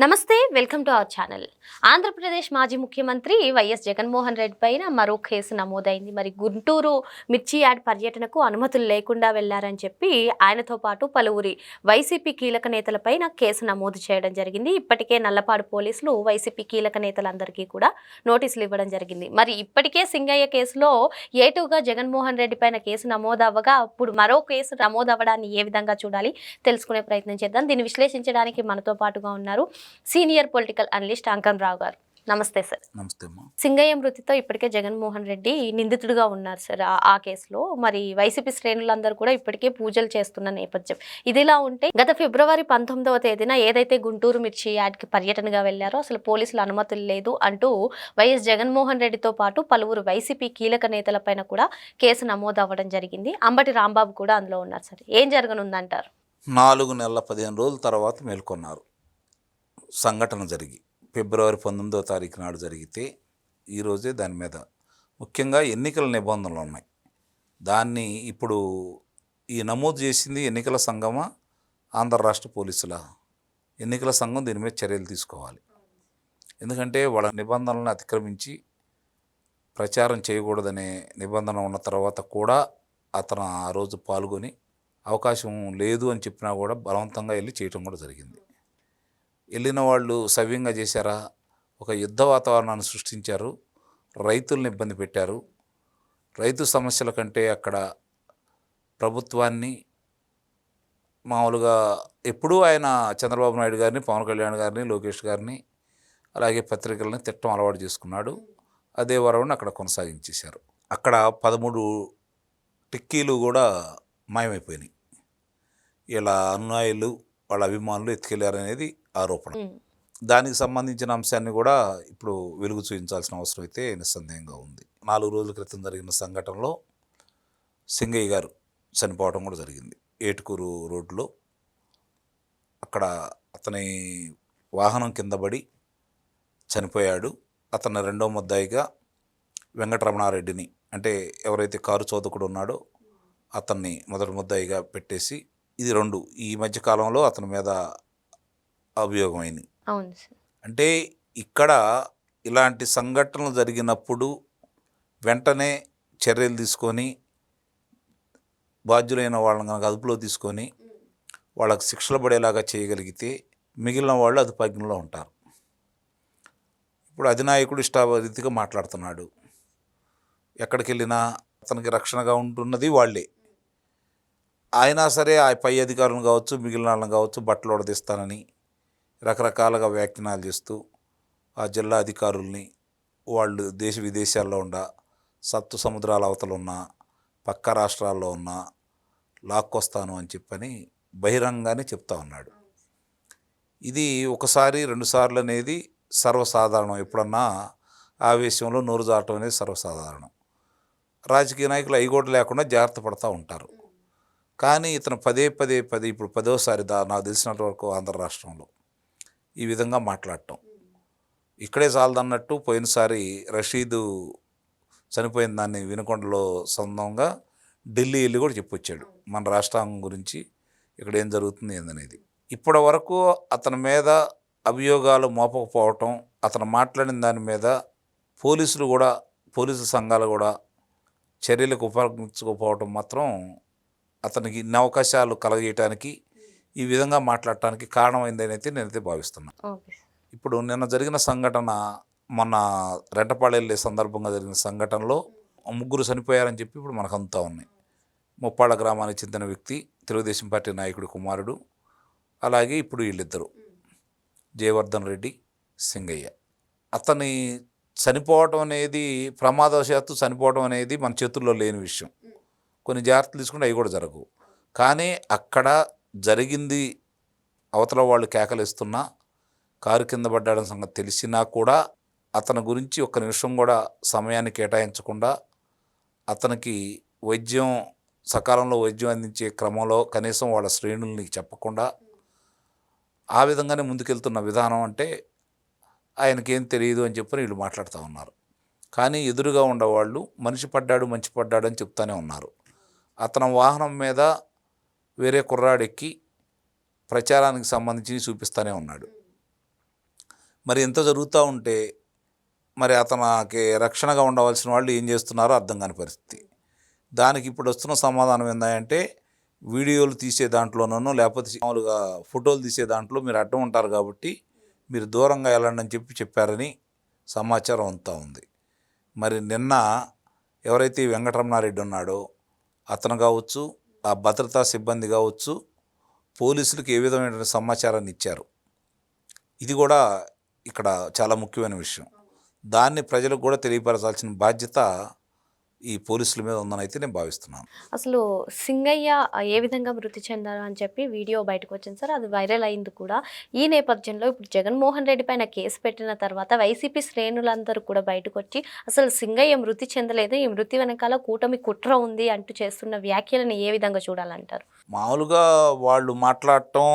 నమస్తే welcome to our channel. Andhra Pradesh మాజీ ముఖ్యమంత్రి వైఎస్ జగన్మోహన్ రెడ్డి పైన మరో కేసు నమోదైంది. మరి గుంటూరు మిర్చి యాడ్ పర్యటనకు అనుమతులు లేకుండా వెళ్ళారని చెప్పి ఆయనతో పాటు పలువురి వైసీపీ కీలక నేతలపైన కేసు నమోదు చేయడం జరిగింది. ఇప్పటికే నల్లపాడు పోలీసులు వైసీపీ కీలక నేతలందరికీ కూడా నోటీసులు ఇవ్వడం జరిగింది. మరి ఇప్పటికే సింగయ్య కేసులో ఏటుగా జగన్మోహన్ రెడ్డి పైన కేసు నమోదవ్వగా అప్పుడు మరో కేసు నమోదు అవ్వడాన్ని ఏ విధంగా చూడాలి తెలుసుకునే ప్రయత్నం చేద్దాం. దీన్ని విశ్లేషించడానికి మనతో పాటుగా ఉన్నారు senior political analyst Ankan Rao గారు. నమస్తే సార్. నమస్తే సింగయ్య మృతితో ఇప్పటికే జగన్మోహన్ రెడ్డి నిందితుడిగా ఉన్నారు సార్ ఆ- ఆ కేసులో. మరి వైసీపీ శ్రేణులందరూ కూడా ఇప్పటికే పూజలు చేస్తున్న నేపథ్యం. ఇదిలా ఉంటే గత ఫిబ్రవరి పంతొమ్మిదవ తేదీన ఏదైతే గుంటూరు మిర్చి యాడ్కి పర్యటనగా వెళ్ళారో అసలు పోలీసులు అనుమతులు లేదు అంటూ వైఎస్ జగన్మోహన్ రెడ్డితో పాటు పలువురు వైసీపీ కీలక నేతలపైన కూడా కేసు నమోదు అవ్వడం జరిగింది. అంబటి రాంబాబు కూడా అందులో ఉన్నారు సార్. ఏం జరగనుందంటారు? నాలుగు నెలల పదిహేను రోజుల తర్వాత మేల్కొన్నారు. సంఘటన జరిగి ఫిబ్రవరి పంతొమ్మిదో తారీఖు నాడు జరిగితే ఈరోజే దాని మీద ముఖ్యంగా ఎన్నికల నిబంధనలు ఉన్నాయి. దాన్ని ఇప్పుడు ఈ నమోదు చేసింది ఎన్నికల సంఘమా ఆంధ్ర రాష్ట్ర పోలీసుల? ఎన్నికల సంఘం దీని మీద చర్యలు తీసుకోవాలి. ఎందుకంటే వాళ్ళ నిబంధనలను అతిక్రమించి ప్రచారం చేయకూడదనే నిబంధన ఉన్న తర్వాత కూడా అతను ఆ రోజు పాల్గొని అవకాశం లేదు అని చెప్పినా కూడా బలవంతంగా వెళ్ళి చేయటం కూడా జరిగింది. వెళ్ళిన వాళ్ళు సవ్యంగా చేశారా? ఒక యుద్ధ వాతావరణాన్ని సృష్టించారు. రైతుల్ని ఇబ్బంది పెట్టారు. రైతు సమస్యల కంటే అక్కడ ప్రభుత్వాన్ని మామూలుగా ఎప్పుడూ ఆయన చంద్రబాబు నాయుడు గారిని పవన్ కళ్యాణ్ గారిని లోకేష్ గారిని అలాగే పత్రికలను తిట్టం అలవాటు చేసుకున్నాడు. అదే వరవని అక్కడ కొనసాగించేశారు. అక్కడ పదమూడు టిక్కీలు కూడా మాయమైపోయినాయి. ఇలా అనుయాయులు వాళ్ళ అభిమానులు ఎత్తుకెళ్ళారనేది ఆరోపణ. దానికి సంబంధించిన అంశాన్ని కూడా ఇప్పుడు వెలుగు చూపించాల్సిన అవసరం అయితే నిస్సందేహంగా ఉంది. నాలుగు రోజుల క్రితం జరిగిన సంఘటనలో సింగయ్య గారు చనిపోవడం కూడా జరిగింది. ఏటుకూరు రోడ్లో అక్కడ అతని వాహనం కింద పడి చనిపోయాడు. అతని రెండో ముద్దాయిగా వెంకటరమణారెడ్డిని అంటే ఎవరైతే కారు చోదకుడు ఉన్నాడో అతన్ని మొదటి ముద్దాయిగా పెట్టేసి ఇది రెండు. ఈ మధ్య కాలంలో అతని మీద అభియోగమైంది. అవును సార్. అంటే ఇక్కడ ఇలాంటి సంఘటనలు జరిగినప్పుడు వెంటనే చర్యలు తీసుకొని బాధ్యులైన వాళ్ళని కనుక అదుపులో తీసుకొని వాళ్ళకి శిక్షలు పడేలాగా చేయగలిగితే మిగిలిన వాళ్ళు అదుపాజ్ఞలో ఉంటారు. ఇప్పుడు అధినాయకుడు ఇష్టారీతిగా మాట్లాడుతున్నాడు. ఎక్కడికి వెళ్ళినా అతనికి రక్షణగా ఉంటున్నది వాళ్ళే. అయినా సరే ఆ పై అధికారులను కావచ్చు మిగిలిన వాళ్ళని కావచ్చు బట్టలు ఉడదీస్తానని రకరకాలుగా వ్యాఖ్యానాలు చేస్తూ ఆ జిల్లా అధికారుల్ని వాళ్ళు దేశ విదేశాల్లో ఉన్న సత్తు సముద్రాల అవతల ఉన్న పక్క రాష్ట్రాల్లో ఉన్న లాక్కొస్తాను అని చెప్పని బహిరంగానే చెప్తా ఉన్నాడు. ఇది ఒకసారి రెండుసార్లు అనేది సర్వసాధారణం. ఎప్పుడన్నా ఆవేశంలో నోరు జారటం అనేది సర్వసాధారణం. రాజకీయ నాయకులు అవి కూడా లేకుండా జాగ్రత్త పడుతూ ఉంటారు. కానీ ఇతను పదే పదే పదే ఇప్పుడు పదోసారి దా నాకు తెలిసినంత వరకు ఆంధ్ర రాష్ట్రంలో ఈ విధంగా మాట్లాడటం. ఇక్కడే చాలదన్నట్టు పోయినసారి రషీదు చనిపోయిన దాన్ని వినకొండలో సొంతంగా ఢిల్లీ వెళ్ళి కూడా చెప్పొచ్చాడు. మన రాష్ట్రాంగం గురించి ఇక్కడ ఏం జరుగుతుంది ఏందనేది. ఇప్పటి వరకు అతని మీద అభియోగాలు మోపకపోవటం అతను మాట్లాడిన దాని మీద పోలీసులు కూడా పోలీసు సంఘాలు కూడా చర్యలకు ఉపయోగించకపోవటం మాత్రం అతనికి ఇన్ని అవకాశాలు కలగజేయటానికి ఈ విధంగా మాట్లాడటానికి కారణమైందని అయితే నేనైతే భావిస్తున్నాను సార్. ఇప్పుడు నిన్న జరిగిన సంఘటన మొన్న రెంటపాడు వెళ్ళే సందర్భంగా జరిగిన సంఘటనలో ముగ్గురు చనిపోయారని చెప్పి ఇప్పుడు మనకు అంతా ఉన్నాయి. ముప్పాళ్ళ గ్రామానికి చెందిన వ్యక్తి తెలుగుదేశం పార్టీ నాయకుడి కుమారుడు అలాగే ఇప్పుడు వీళ్ళిద్దరు. జయవర్ధన్ రెడ్డి సింగయ్య. అతని చనిపోవటం అనేది ప్రమాదవశాత్తు చనిపోవడం అనేది మన చేతుల్లో లేని విషయం. కొన్ని జాగ్రత్తలు తీసుకుంటే అవి కూడా జరగవు. కానీ అక్కడ జరిగింది అవతల వాళ్ళు కేకలిస్తున్నా కారు కింద పడ్డాడని సంగతి తెలిసినా కూడా అతని గురించి ఒక్క నిమిషం కూడా సమయాన్ని కేటాయించకుండా అతనికి వైద్యం సకాలంలో వైద్యం అందించే క్రమంలో కనీసం వాళ్ళ శ్రేణుల్ని చెప్పకుండా ఆ విధంగానే ముందుకెళ్తున్న విధానం అంటే ఆయనకేం తెలియదు అని చెప్పి వీళ్ళు మాట్లాడుతూ ఉన్నారు. కానీ ఎదురుగా ఉండేవాళ్ళు మనిషి పడ్డాడు మంచి పడ్డాడు అని చెప్తానే ఉన్నారు. అతని వాహనం మీద వేరే కుర్రాడెక్కి ప్రచారానికి సంబంధించి చూపిస్తూనే ఉన్నాడు. మరి ఎంత జరుగుతూ ఉంటే మరి అతనికి రక్షణగా ఉండవలసిన వాళ్ళు ఏం చేస్తున్నారో అర్థం కాని పరిస్థితి. దానికి ఇప్పుడు వస్తున్న సమాధానం ఏంటంటే వీడియోలు తీసే దాంట్లోనూ లేకపోతే మామూలుగా ఫోటోలు తీసే దాంట్లో మీరు అడ్డం ఉంటారు కాబట్టి మీరు దూరంగా వెళ్ళండి అని చెప్పి చెప్పారని సమాచారం అంతా ఉంది. మరి నిన్న ఎవరైతే వెంకటరమణారెడ్డి ఉన్నాడో అతను కావచ్చు ఆ భద్రతా సిబ్బంది కావచ్చు పోలీసులకు ఏ విధమైన సమాచారాన్ని ఇచ్చారు? ఇది కూడా ఇక్కడ చాలా ముఖ్యమైన విషయం. దాన్ని ప్రజలకు కూడా తెలియపరచాల్సిన బాధ్యత ఈ పోలీసుల మీద ఉందని అయితే నేను భావిస్తున్నాను. అసలు సింగయ్య ఏ విధంగా మృతి చెందారు అని చెప్పి వీడియో బయటకు వచ్చింది సార్. అది వైరల్ అయింది కూడా. ఈ నేపథ్యంలో ఇప్పుడు జగన్మోహన్ రెడ్డి పైన కేసు పెట్టిన తర్వాత వైసీపీ శ్రేణులందరూ కూడా బయటకు వచ్చి అసలు సింగయ్య మృతి చెందలేదు ఈ మృతి వెనకాల కూటమి కుట్ర ఉంది అంటూ చేస్తున్న వ్యాఖ్యలను ఏ విధంగా చూడాలంటారు? మామూలుగా వాళ్ళు మాట్లాడటం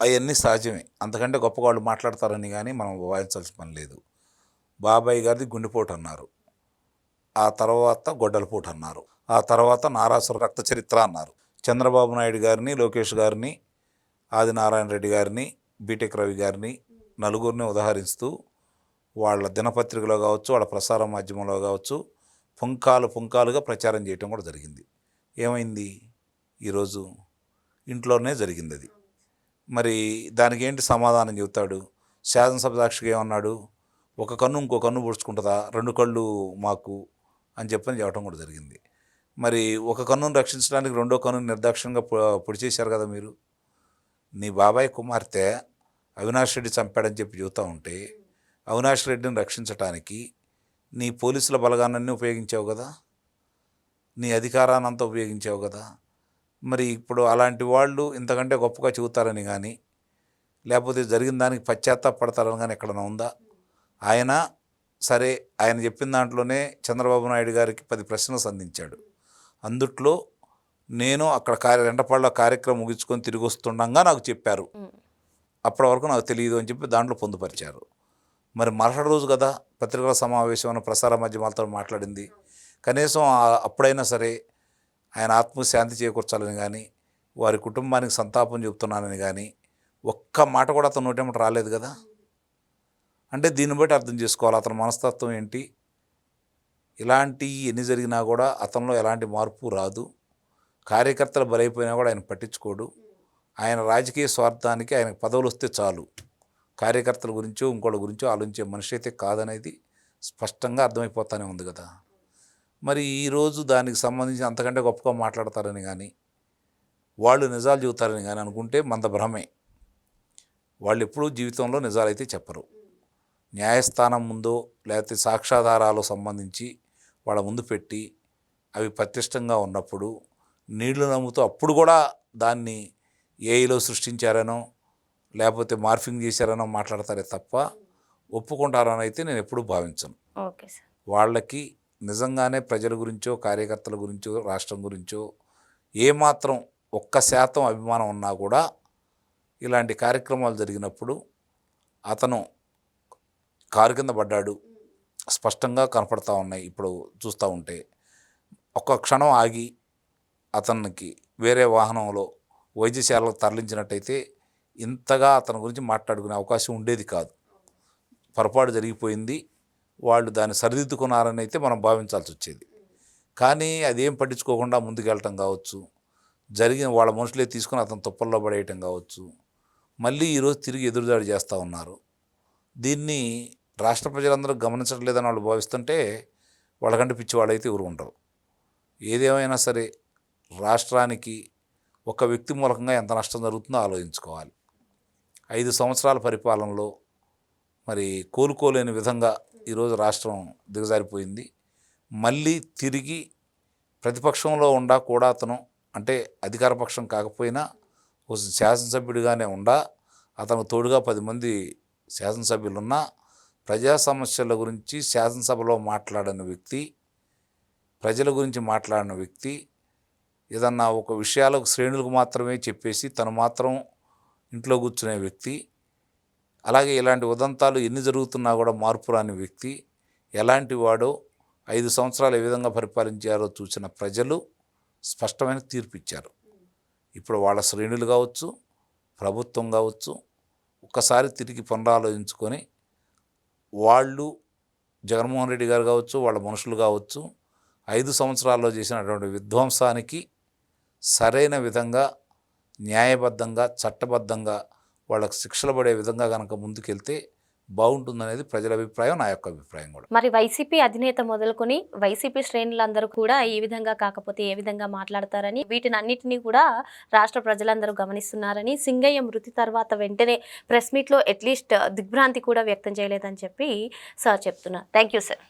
అవన్నీ సహజమే. అంతకంటే గొప్పగా వాళ్ళు మాట్లాడతారని కానీ మనం వాయించాల్సిన పని లేదు. బాబాయ్ గారిది గుండెపోటు అన్నారు. ఆ తర్వాత గొడ్డలపూట అన్నారు. ఆ తర్వాత నారాసుర రక్త చరిత్ర అన్నారు. చంద్రబాబు నాయుడు గారిని లోకేష్ గారిని ఆదినారాయణ రెడ్డి గారిని బీటెక్ రవి గారిని నలుగురిని ఉదాహరిస్తూ వాళ్ళ దినపత్రికలో కావచ్చు వాళ్ళ ప్రసార మాధ్యమంలో కావచ్చు పుంకాలు పుంకాలుగా ప్రచారం చేయటం కూడా జరిగింది. ఏమైంది? ఈరోజు ఇంట్లోనే జరిగింది అది. మరి దానికి ఏంటి సమాధానం చెబుతాడు? శాసనసభ సాక్షిగా ఏమన్నాడు? ఒక కన్ను ఇంకో కన్ను పొడుచుకుంటుందా? రెండు కళ్ళు మాకు అని చెప్పని చెప్పడం కూడా జరిగింది. మరి ఒక కన్నును రక్షించడానికి రెండో కన్ను నిర్దాక్షంగా పొ- పొడి చేశారు కదా మీరు. నీ బాబాయ్ కుమార్తె అవినాష్ రెడ్డి చంపాడని చెప్పి చెబుతూ ఉంటే అవినాష్ రెడ్డిని రక్షించటానికి నీ పోలీసుల బలగాన్ని ఉపయోగించావు కదా? నీ అధికారాన్ని అంతా ఉపయోగించావు కదా? మరి ఇప్పుడు అలాంటి వాళ్ళు ఇంతకంటే గొప్పగా చెబుతారని కానీ లేకపోతే జరిగిన దానికి పశ్చాత్తాపడతారని కానీ ఎక్కడైనా ఉందా? ఆయన సరే ఆయన చెప్పిన దాంట్లోనే చంద్రబాబు నాయుడు గారికి పది ప్రశ్నలు సంధించాడు. అందుట్లో నేను అక్కడ కార్య రెండపళ్ళ కార్యక్రమం ముగించుకొని తిరిగి వస్తుండగా నాకు చెప్పారు. అప్పటి వరకు నాకు తెలియదు అని చెప్పి దాంట్లో పొందుపరిచారు. మరి మరుసటి రోజు కదా పత్రికల సమావేశం అని ప్రసార మాధ్యమాలతో మాట్లాడింది. కనీసం అప్పుడైనా సరే ఆయన ఆత్మశాంతి చేకూర్చాలని కానీ వారి కుటుంబానికి సంతాపం చెబుతున్నానని కానీ ఒక్క మాట కూడా అతను నోటేమట రాలేదు కదా. అంటే దీన్ని బట్టి అర్థం చేసుకోవాలి. అతని మనస్తత్వం ఏంటి? ఇలాంటి ఎన్ని జరిగినా కూడా అతనిలో ఎలాంటి మార్పు రాదు. కార్యకర్తలు బలైపోయినా కూడా ఆయన పట్టించుకోడు. ఆయన రాజకీయ స్వార్థానికి ఆయన పదవులు వస్తే చాలు. కార్యకర్తల గురించో ఇంకోళ్ళ గురించో ఆలోచించే మనిషి అయితే కాదనేది స్పష్టంగా అర్థమైపోతానే ఉంది కదా. మరి ఈరోజు దానికి సంబంధించి అంతకంటే గొప్పగా మాట్లాడతారని కానీ వాళ్ళు నిజాలు చెబుతారని కానీ అనుకుంటే మంద భ్రమే వాళ్ళు ఎప్పుడూ జీవితంలో నిజాలైతే చెప్పరు. న్యాయస్థానం ముందో లేకపోతే సాక్ష్యాధారాలు సంబంధించి వాళ్ళ ముందు పెట్టి అవి పటిష్టంగా ఉన్నప్పుడు నీళ్ళు నమ్ముతూ అప్పుడు కూడా దాన్ని ఏఐలో సృష్టించారనో లేకపోతే మార్ఫింగ్ చేశారనో మాట్లాడతారే తప్ప ఒప్పుకుంటారని అయితే నేను ఎప్పుడూ భావించను. Okay sir. వాళ్ళకి నిజంగానే ప్రజల గురించో కార్యకర్తల గురించో రాష్ట్రం గురించో ఏమాత్రం ఒక్క శాతం అభిమానం ఉన్నా కూడా ఇలాంటి కార్యక్రమాలు జరిగినప్పుడు అతను కారు కింద పడ్డాడు. స్పష్టంగా కనపడతా ఉన్నాయి. ఇప్పుడు చూస్తూ ఉంటే ఒక్క క్షణం ఆగి అతనికి వేరే వాహనంలో వైద్యశాలకు తరలించినట్టయితే ఇంతగా అతని గురించి మాట్లాడుకునే అవకాశం ఉండేది కాదు. పొరపాటు జరిగిపోయింది. వాళ్ళు దాన్ని సరిదిద్దుకున్నారని అయితే మనం భావించాల్సి వచ్చేది. కానీ అదేం పట్టించుకోకుండా ముందుకెళ్ళటం కావచ్చు. జరిగిన వాళ్ళ మనుషులే తీసుకుని అతను తుప్పల్లో పడేయటం కావచ్చు. మళ్ళీ ఈరోజు తిరిగి ఎదురుదాడి చేస్తూ ఉన్నారు. దీన్ని రాష్ట్ర ప్రజలందరూ గమనించడం లేదని వాళ్ళు భావిస్తుంటే వాళ్ళకంటే పిచ్చివాళ్ళైతే ఎవరు ఉండరు. ఏదేమైనా సరే రాష్ట్రానికి ఒక వ్యక్తి మూలకంగా ఎంత నష్టం జరుగుతుందో ఆలోచించుకోవాలి. ఐదు సంవత్సరాల పరిపాలనలో మరి కోలుకోలేని విధంగా ఈరోజు రాష్ట్రం దిగజారిపోయింది. మళ్ళీ తిరిగి ప్రతిపక్షంలో ఉండా కూడా అతను అంటే అధికార పక్షం కాకపోయినా ఒక శాసనసభ్యుడిగానే ఉండా అతను తోడుగా పది మంది శాసనసభ్యులున్నా ప్రజా సమస్యల గురించి శాసనసభలో మాట్లాడిన వ్యక్తి ప్రజల గురించి మాట్లాడిన వ్యక్తి ఏదన్నా ఒక విషయాలకు శ్రేణులకు మాత్రమే చెప్పేసి తను మాత్రం ఇంట్లో కూర్చునే వ్యక్తి అలాగే ఇలాంటి ఉదంతాలు ఎన్ని జరుగుతున్నా కూడా మార్పు రాని వ్యక్తి ఎలాంటి వాడో ఐదు సంవత్సరాలు ఏ విధంగా పరిపాలించారో చూసిన ప్రజలు స్పష్టమైన తీర్పు ఇచ్చారు ఇప్పుడు వాళ్ళ శ్రేణులు కావచ్చు ప్రభుత్వం కావచ్చు ఒక్కసారి తిరిగి పునరాలోచించుకొని వాళ్ళు జగన్మోహన్ రెడ్డి గారు కావచ్చు వాళ్ళ మనుషులు కావచ్చు ఐదు సంవత్సరాల్లో చేసినటువంటి విధ్వంసానికి సరైన విధంగా న్యాయబద్ధంగా చట్టబద్ధంగా వాళ్ళకు శిక్షలు పడే విధంగా కనుక ముందుకెళ్తే బాగుంటుందనేది ప్రజల అభిప్రాయం నా యొక్క అభిప్రాయం కూడా. మరి వైసీపీ అధినేత మొదలుకొని వైసీపీ శ్రేణులందరూ కూడా ఈ విధంగా కాకపోతే ఏ విధంగా మాట్లాడతారని వీటిని అన్నిటినీ కూడా రాష్ట్ర ప్రజలందరూ గమనిస్తున్నారని సింగయ్య మృతి తర్వాత వెంటనే ప్రెస్ మీట్లో అట్లీస్ట్ దిగ్భ్రాంతి కూడా వ్యక్తం చేయలేదని చెప్పి సార్ చెప్తున్నారు. Thank you sir.